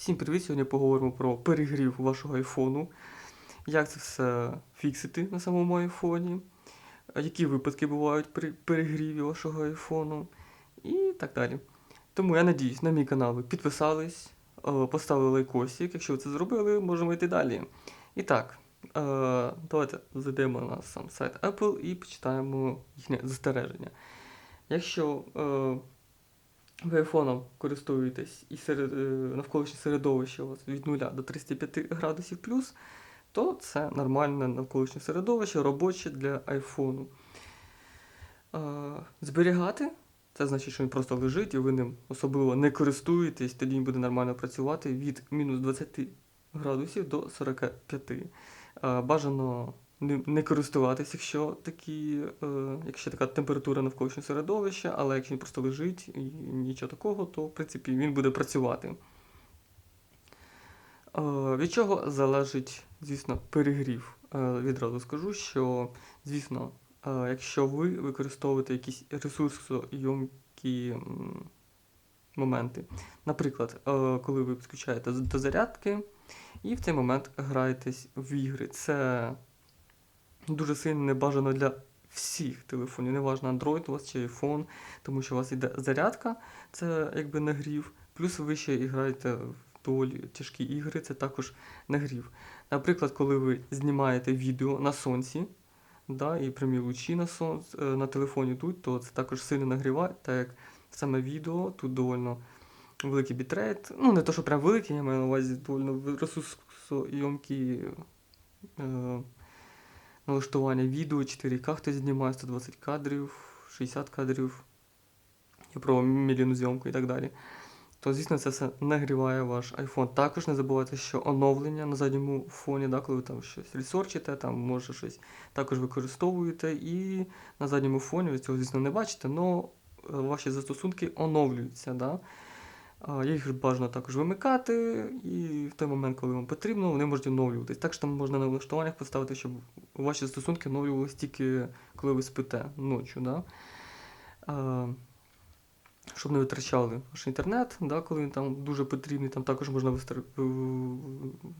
Всім привіт! Сьогодні поговоримо про перегрів вашого айфону, як це все фіксити на самому айфоні, які випадки бувають при перегріві вашого айфону і так далі. Тому я надіюсь, на мій канал ви підписались, е, поставили лайкосик. Якщо ви це зробили, можемо йти далі. І так, е, давайте зайдемо на сам сайт Apple і почитаємо їхнє застереження. Якщо е, ви айфоном користуєтесь і серед, е, навколишнє середовище у вас від 0 до 35 градусів плюс, то це нормальне навколишнє середовище, робоче для айфону. Зберігати це значить, що він просто лежить і ви ним особливо не користуєтесь, тоді він буде нормально працювати від мінус 20 градусів до 45. Е, бажано ним не користуватись, якщо такі, е, якщо така температура навколишнього середовища, але якщо він просто лежить і нічого такого, то в принципі він буде працювати. Е, від чого залежить, звісно, перегрів? Е, відразу скажу, що, звісно, е, якщо ви використовуєте якісь ресурсойомкі моменти, наприклад, е, коли ви підключаєте до зарядки і в цей момент граєтесь в ігри, це дуже сильно небажано для всіх телефонів, неважно Android у вас чи iPhone, тому що у вас йде зарядка, це якби нагрів, плюс ви ще граєте в доволі тяжкі ігри, це також нагрів. Наприклад, коли ви знімаєте відео на сонці, да, і прямі лучі на, сонц, е, на телефоні тут, то це також сильно нагріває, так як саме відео тут довольно великий бітрейт. Ну, не то, що прям великий, я маю на увазі довольно ресурсойомкі е, налаштування відео 4К хтось знімає 120 кадрів, 60 кадрів, я про міліну зйомку і так далі. То, звісно, це все нагріває ваш iPhone. Також не забувайте, що оновлення на задньому фоні, да, коли ви там щось ресорчите, там може щось також використовуєте, і на задньому фоні ви цього, звісно, не бачите, але ваші застосунки оновлюються. Да? Їх бажано також вимикати, і в той момент, коли вам потрібно, вони можуть оновлюватись. Так що там можна на налаштуваннях поставити, щоб ваші застосунки оновлювалися тільки коли ви спите ночі. Да? А, щоб не витрачали ваш інтернет, да, коли він там дуже потрібний, там також можна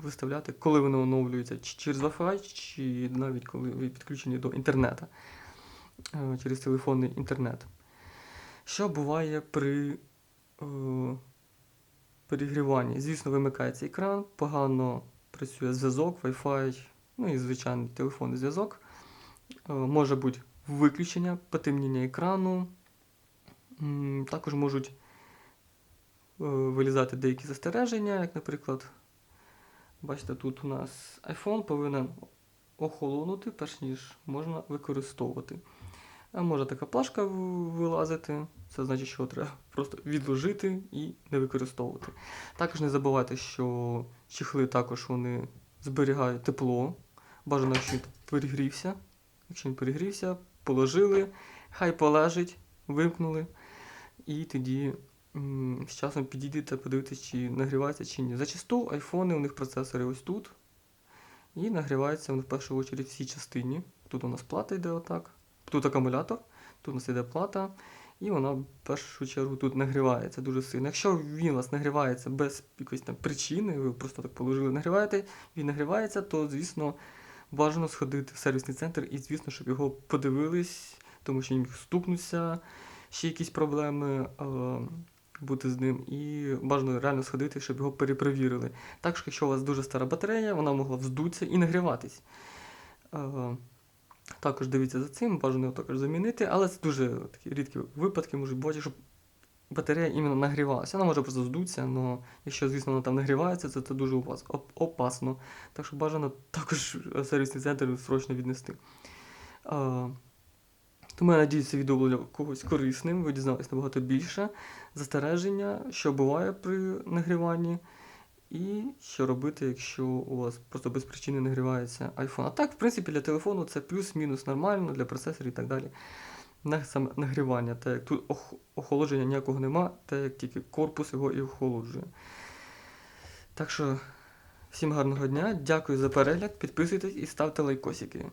виставляти, коли вони оновлюються, чи через Wi-Fi, чи навіть коли ви підключені до інтернету, через телефонний інтернет. Що буває при е, перегріванні? Звісно, вимикається екран, погано працює зв'язок, Wi-Fi, ну і звичайний телефонний зв'язок. Е, може бути виключення, потемніння екрану. Також можуть е, вилізати деякі застереження, як, наприклад, бачите, тут у нас iPhone повинен охолонути, перш ніж можна використовувати. А може така плашка вилазити, це значить, що треба просто відложити і не використовувати. Також не забувайте, що чехли також вони зберігають тепло. Бажано, якщо він перегрівся. Якщо він перегрівся, положили, хай полежить, вимкнули. І тоді м, з часом підійдете, подивитися, чи нагрівається чи ні. Зачасту айфони, у них процесори ось тут. І нагріваються вони в першу чергу в цій частині. Тут у нас плата йде отак. Тут акумулятор, тут у нас йде плата, і вона в першу чергу тут нагрівається дуже сильно. Якщо він у вас нагрівається без якоїсь там причини, ви просто так положили, нагріваєте, він нагрівається, то, звісно, бажано сходити в сервісний центр і, звісно, щоб його подивились, тому що він міг стукнутися, ще якісь проблеми бути з ним, і бажано реально сходити, щоб його перепровірили. Також, якщо у вас дуже стара батарея, вона могла вздутися і нагріватись. Також дивіться за цим, бажано його також замінити, але це дуже такі рідкі випадки можуть бути, щоб батарея іменно нагрівалася. Вона може просто здутися, але якщо, звісно, вона там нагрівається, це, це дуже опасно. Так що бажано також сервісний центр срочно віднести. А, тому я надіюсь, це відео було для когось корисним, ви дізналися набагато більше застереження, що буває при нагріванні. І що робити, якщо у вас просто без причини нагрівається iPhone. А так, в принципі, для телефону це плюс-мінус нормально, для процесорів і так далі. На саме нагрівання, так як тут охолодження ніякого нема, так як тільки корпус його і охолоджує. Так що, всім гарного дня, дякую за перегляд, підписуйтесь і ставте лайкосики.